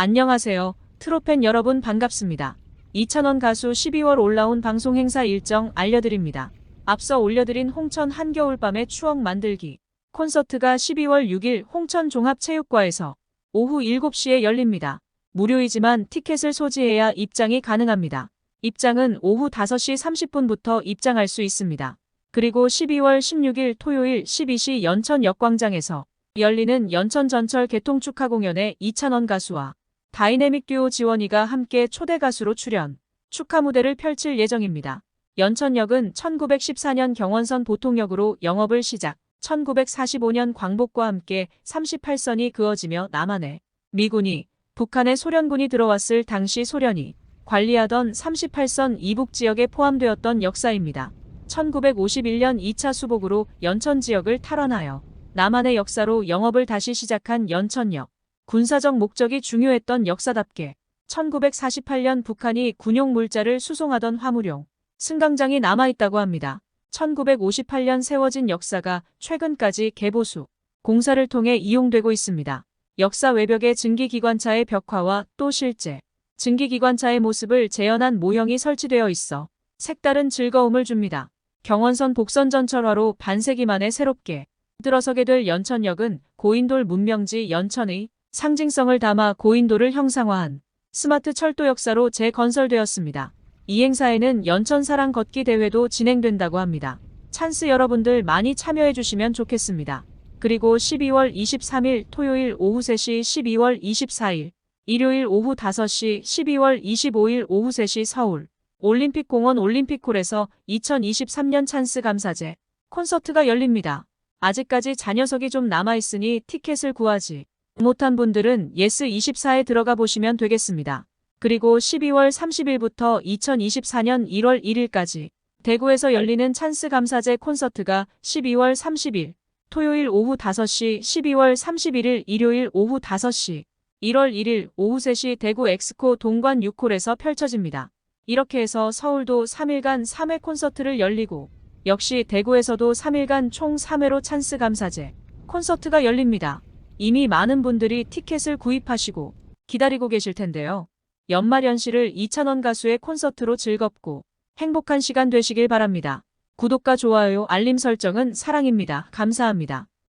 안녕하세요. 트로팬 여러분 반갑습니다. 이찬원 가수 12월 올라온 방송 행사 일정 알려드립니다. 앞서 올려드린 홍천 한겨울밤의 추억 만들기 콘서트가 12월 6일 홍천 종합체육과에서 오후 7시에 열립니다. 무료이지만 티켓을 소지해야 입장이 가능합니다. 입장은 오후 5시 30분부터 입장할 수 있습니다. 그리고 12월 16일 토요일 12시 연천 역광장에서 열리는 연천 전철 개통 축하 공연에 이찬원 가수와 다이내믹 듀오 지원이가 함께 초대 가수로 출연, 축하 무대를 펼칠 예정입니다. 연천역은 1914년 경원선 보통역으로 영업을 시작, 1945년 광복과 함께 38선이 그어지며 남한에 미군이 북한에 소련군이 들어왔을 당시 소련이 관리하던 38선 이북 지역에 포함되었던 역사입니다. 1951년 2차 수복으로 연천 지역을 탈환하여 남한의 역사로 영업을 다시 시작한 연천역. 군사적 목적이 중요했던 역사답게 1948년 북한이 군용 물자를 수송하던 화물용 승강장이 남아있다고 합니다. 1958년 세워진 역사가 최근까지 개보수 공사를 통해 이용되고 있습니다. 역사 외벽에 증기기관차의 벽화와 또 실제 증기기관차의 모습을 재현한 모형이 설치되어 있어 색다른 즐거움을 줍니다. 경원선 복선 전철화로 반세기 만에 새롭게 들어서게 될 연천역은 고인돌 문명지 연천의 상징성을 담아 고인돌을 형상화한 스마트 철도 역사로 재건설되었습니다. 이 행사에는 연천 사랑 걷기 대회도 진행된다고 합니다. 찬스 여러분들 많이 참여해 주시면 좋겠습니다. 그리고 12월 23일 토요일 오후 3시 12월 24일 일요일 오후 5시 12월 25일 오후 3시 서울 올림픽공원 올림픽홀에서 2023년 찬스 감사제 콘서트가 열립니다. 아직까지 잔여석이 좀 남아있으니 티켓을 구하지 못한 분들은 예스24에 들어가 보시면 되겠습니다. 그리고 12월 30일부터 2024년 1월 1일까지 대구에서 열리는 찬스 감사제 콘서트가 12월 30일 토요일 오후 5시 12월 31일 일요일 오후 5시 1월 1일 오후 3시 대구 엑스코 동관 6홀에서 펼쳐집니다. 이렇게 해서 서울도 3일간 3회 콘서트를 열리고 역시 대구에서도 3일간 총 3회로 찬스 감사제 콘서트가 열립니다. 이미 많은 분들이 티켓을 구입하시고 기다리고 계실 텐데요. 연말연시를 이찬원 가수의 콘서트로 즐겁고 행복한 시간 되시길 바랍니다. 구독과 좋아요, 알림 설정은 사랑입니다. 감사합니다.